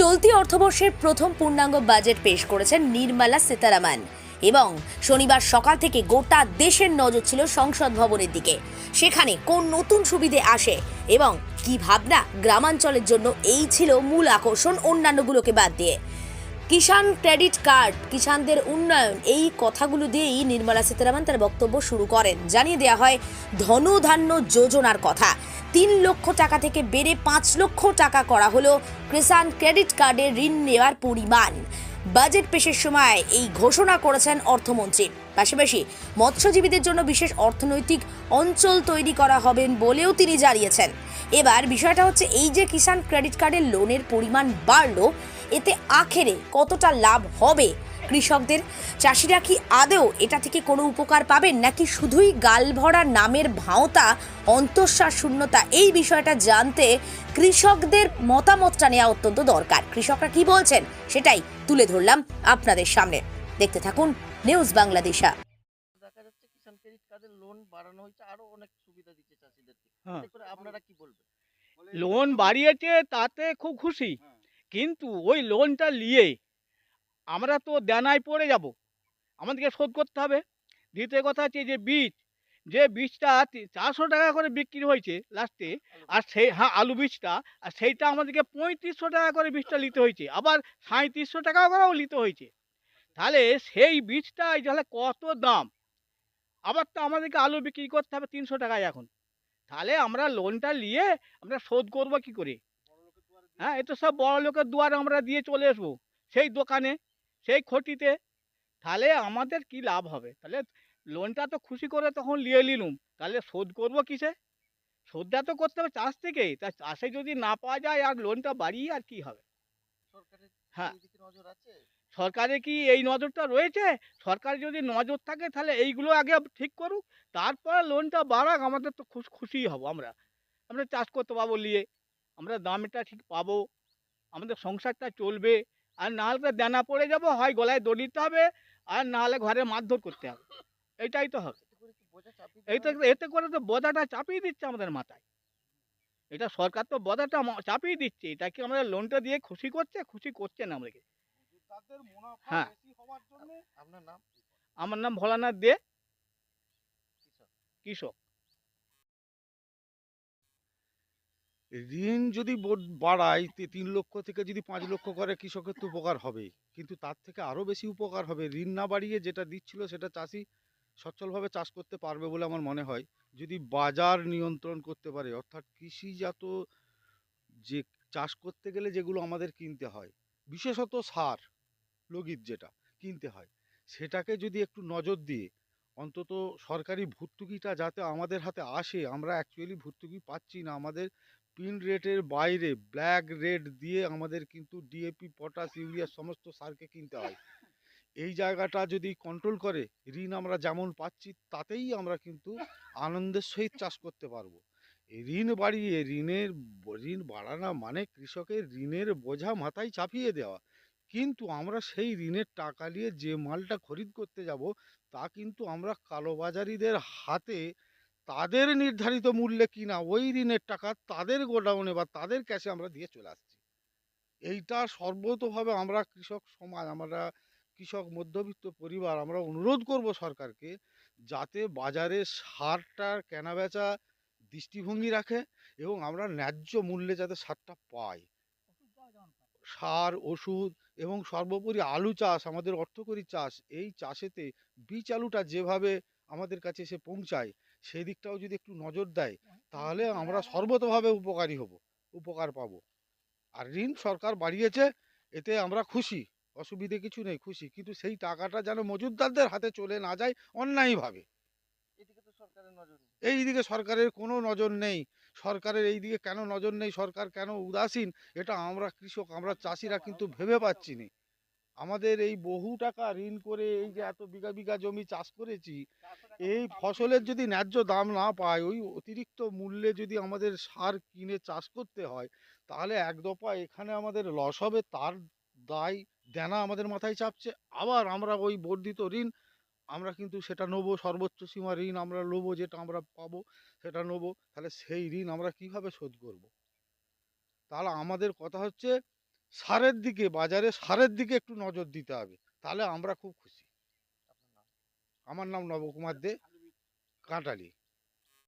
চলতি অর্থবর্ষের প্রথম পূর্ণাঙ্গ বাজেট পেশ করেছেন নির্মলা সীতারামন। এবং শনিবার সকাল থেকে গোটা দেশের নজর ছিল সংসদ ভবনের দিকে। সেখানে কোন নতুন সুবিধে আসে এবং কি ভাবনা গ্রামাঞ্চলের জন্য এই ছিল মূল আকর্ষণ অন্যান্যগুলোকে বাদ দিয়ে। কিষাণ ক্রেডিট কার্ড, কিষাণদের উন্নয়ন, এই কথাগুলো দিয়েই নির্মলা সীতারামন তার বক্তব্য শুরু করেন। জানিয়ে দেওয়া হয়, ধনধান্য যোজনার কথা। তিন লক্ষ টাকা থেকে বেড়ে পাঁচ লক্ষ টাকা করা হলো কিষাণ ক্রেডিট কার্ডের ঋণ নেওয়ার পরিমাণ। বাজেট পেশের সময় এই ঘোষণা করেছেন অর্থমন্ত্রী। পাশাপাশি মৎস্যজীবীদের জন্য বিশেষ অর্থনৈতিক অঞ্চল তৈরি করা হবেন বলেও তিনি জানিয়েছেন। এবার বিষয়টা হচ্ছে এই যে কিষাণ ক্রেডিট কার্ডের লোনের পরিমাণ বাড়লো, এতে আখেরে কতটা লাভ হবে? কৃষকদের চাষিরা কি আদৌ এটা থেকে কোনো উপকার পাবেন, নাকি শুধুই গালভরা নামের ভাঁওতা অন্তঃশ্বাস শূন্যতা, এই বিষয়টা জানতে কৃষকদের মতামতটা নেওয়া অত্যন্ত দরকার। কৃষকরা কি বলছেন সেটাই তুলে ধরলাম আপনাদের সামনে। দেখতে থাকুন নিউজ বাংলাদেশা। দেখা যাচ্ছে কিষাণ ক্রেডিট কার্ডের লোন বাড়ানো হয়েছে আরও অনেক সুবিধা দিচ্ছে চাষিদেরকে। হ্যাঁ। এতে করে আপনারা কি বলবেন? লোন বাড়িয়েছে তাতে খুব খুশি। কিন্তু ওই লোনটা নিয়ে আমরা তো দেনায় পড়ে যাব। আমাদেরকে শোধ করতে হবে। দ্বিতীয় কথা হচ্ছে যে বীজ যে বীজটা চারশো টাকা করে বিক্রি হয়েছে লাস্টে আর সেই হ্যাঁ আলু বীজটা আর সেইটা আমাদেরকে পঁয়ত্রিশশো টাকা করে বীজটা নিতে হয়েছে। আবার সাঁত্রিশশো টাকা করেও নিতে হয়েছে। তাহলে সেই বীজটা এই তাহলে কত দাম? আবার তো আমাদেরকে আলু বিক্রি করতে হবে তিনশো টাকায় এখন। তাহলে আমরা লোনটা নিয়ে আমরা শোধ করব কি করে? হ্যাঁ এটা সব বড় লোকের দুয়ারে আমরা দিয়ে চলে আসব। সেই দোকানে সেই খটিতে। তাহলে আমাদের কি লাভ হবে? তাহলে লোনটা তো খুশি করে তখন নিয়ে নিলুম। তাহলে শোধ করব কিসে? শোধটা তো করতে হবে চাষ থেকেই তা চাষে যদি না পাওয়া যায় আর লোনটা বাড়িয়ে আর কি হবে? হ্যাঁ। সরকারের কি এই নজরটা রয়েছে? সরকার যদি নজর থাকে তাহলে এইগুলো আগে ঠিক করুক, তারপরে লোনটা বাড়াক, আমাদের তো খুশ খুশি হব আমরা। আমরা চাষ করতে পাবো নিয়ে, আমরা দামটা ঠিক পাবো, আমাদের সংসারটা চলবে, আর না হলে দেনা পড়ে যাব, হয় গলায় দড়ি দিতে হবে, আর না হলে ঘরে মারধর করতে হবে। এইটাই তো হবে। এতে করে কি বোঝা চাপিয়ে এই তো এতে করে তো বোঝাটা চাপিয়ে দিচ্ছে আমাদের মাথায়। এটা সরকার তো বোঝাটা চাপিয়ে দিচ্ছে। এটা কি আমরা লোনটা দিয়ে খুশি করছে? খুশি করছে না আমাদেরকে। হ্যাঁ। আপনার নাম? আমার নাম ভোলানাথ দে। কৃষক। ঋণ যদি বাড়ায় তি- তিন লক্ষ থেকে যদি পাঁচ লক্ষ করে কৃষকের তো উপকার হবে। কিন্তু তার থেকে আরও বেশি উপকার হবে। ঋণ না বাড়িয়ে যেটা দিচ্ছিল সেটা চাষি সচ্ছলভাবে চাষ করতে পারবে বলে আমার মনে হয়। যদি বাজার নিয়ন্ত্রণ করতে পারে অর্থাৎ কৃষিজাত যে চাষ করতে গেলে যেগুলো আমাদের কিনতে হয় বিশেষত সার। লগিত যেটা কিনতে হয়, সেটাকে যদি একটু নজর দিয়ে অন্তত সরকারি ভর্তুকিটা যাতে আমাদের হাতে আসে, আমরা অ্যাকচুয়ালি ভর্তুকি পাচ্ছি না, আমাদের পিন রেটের বাইরে ব্ল্যাক রেট দিয়ে আমাদের কিন্তু ডিএপি পটাশ ইউরিয়া সমস্ত সারকে কিনতে হয়। এই জায়গাটা যদি কন্ট্রোল করে, ঋণ আমরা যেমন পাচ্ছি, তাতেই আমরা কিন্তু আনন্দের সহিত চাষ করতে পারব। ঋণ বাড়িয়ে, ঋণের, ঋণ বাড়ানো মানে কৃষকের ঋণের বোঝা মাথায় চাপিয়ে দেওয়া। কিন্তু আমরা সেই ঋণের টাকা নিয়ে যে মালটা খরিদ করতে যাব তা কিন্তু আমরা কালোবাজারিদের হাতে তাদের নির্ধারিত মূল্যে কিনা ওই ঋণের টাকা তাদের গোডাউনে বা তাদের ক্যাশে আমরা দিয়ে চলে আসছি। এইটা সর্বতভাবে আমরা কৃষক সমাজ আমরা কৃষক মধ্যবিত্ত পরিবার আমরা অনুরোধ করব সরকারকে যাতে বাজারে সারটার কেনাবেচা দৃষ্টিভঙ্গি রাখে এবং আমরা ন্যায্য মূল্যে যাতে সারটা পাই। সার ওষুধ এবং সর্বোপরি আলু চাষ আমাদের অর্থকরী চাষ এই চাষেতে বীজ আলুটা যেভাবে আমাদের কাছে এসে পৌঁছায় সেই দিকটাও যদি একটু নজর দেয় তাহলে আমরা সর্বতভাবে উপকারী হব উপকার পাব। আর ঋণ সরকার বাড়িয়েছে এতে আমরা খুশি অসুবিধে কিছু নেই খুশি কিন্তু সেই টাকাটা যেন মজুদদারদের হাতে চলে না যায় অন্যায়ভাবে। এই দিকে সরকারের কোনো নজর নেই সরকারের এই দিকে কেন নজর নেই? সরকার কেন উদাসীন? এটা আমরা কৃষক, আমরা চাষিরা কিন্তু ভেবে পাচ্ছি না। আমাদের এই বহু টাকা ঋণ করে এই যে এত বিঘা বিঘা জমি চাষ করেছি, এই ফসলের যদি ন্যায্য দাম না পায়, ওই অতিরিক্ত মূল্যে যদি আমাদের সার কিনে চাষ করতে হয়, তাহলে এক দফা এখানে আমাদের লস হবে, তার দায় দেনা আমাদের মাথায় চাপছে। আবার আমরা ওই বর্ধিত ঋণ আমরা কিন্তু সেটা নেব, সর্বোচ্চ সীমা ঋণ আমরা নেব, যেটা আমরা পাবো সেটা নেব, তাহলে সেই ঋণ আমরা কীভাবে শোধ করব। তাহলে আমাদের কথা হচ্ছে সারের দিকে, বাজারে সারের দিকে একটু নজর দিতে হবে, তাহলে আমরা খুব খুশি আমার নাম নবকুমার দে, কাঁটালি